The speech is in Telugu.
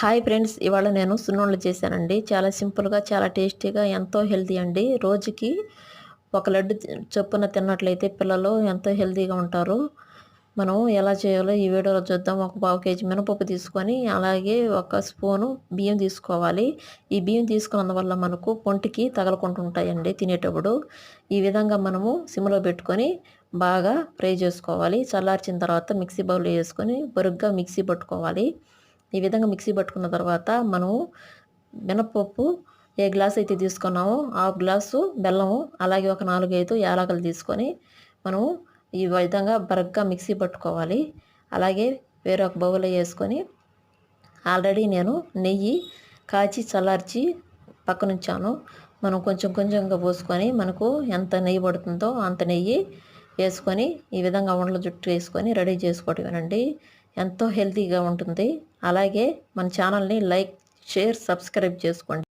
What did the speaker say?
హాయ్ ఫ్రెండ్స్ ఇవాళ నేను సున్నుండలు చేశానండి. చాలా సింపుల్గా చాలా టేస్టీగా ఎంతో హెల్తీ అండి. రోజుకి ఒక లడ్డు చొప్పున తిన్నట్లయితే పిల్లలు ఎంతో హెల్తీగా ఉంటారు. మనం ఎలా చేయాలో ఈ వీడియోలో చూద్దాం. ఒక పావు కేజీ మినపప్పు తీసుకొని అలాగే ఒక స్పూను బియ్యం తీసుకోవాలి. ఈ బియ్యం తీసుకున్నందువల్ల మనకు పొంటికి తగలకుంటుంటాయండి తినేటప్పుడు. ఈ విధంగా మనము సిమ్లో పెట్టుకొని బాగా ఫ్రై చేసుకోవాలి. చల్లార్చిన తర్వాత మిక్సీ బౌల్లో వేసుకొని బరుగ్గా మిక్సీ పట్టుకోవాలి. ఈ విధంగా మిక్సీ పట్టుకున్న తర్వాత మనం మినపప్పు ఏ గ్లాస్ అయితే తీసుకున్నామో ఆ గ్లాసు బెల్లము అలాగే ఒక నాలుగైదు యాలకులు తీసుకొని మనం ఈ విధంగా బరగ్గా మిక్సీ పట్టుకోవాలి. అలాగే వేరొక బౌల్లో వేసుకొని ఆల్రెడీ నేను నెయ్యి కాచి చల్లార్చి పక్కనుంచాను మనం కొంచెం కొంచెంగా పోసుకొని మనకు ఎంత నెయ్యి పడుతుందో అంత నెయ్యి వేసుకొని ఈ విధంగా వండల జుట్టు వేసుకొని రెడీ చేసుకోవటమేనండి. ఎంతో హెల్తీగా ఉంటుంది. అలాగే మన ఛానల్ని లైక్ షేర్ సబ్స్క్రైబ్ చేసుకోండి.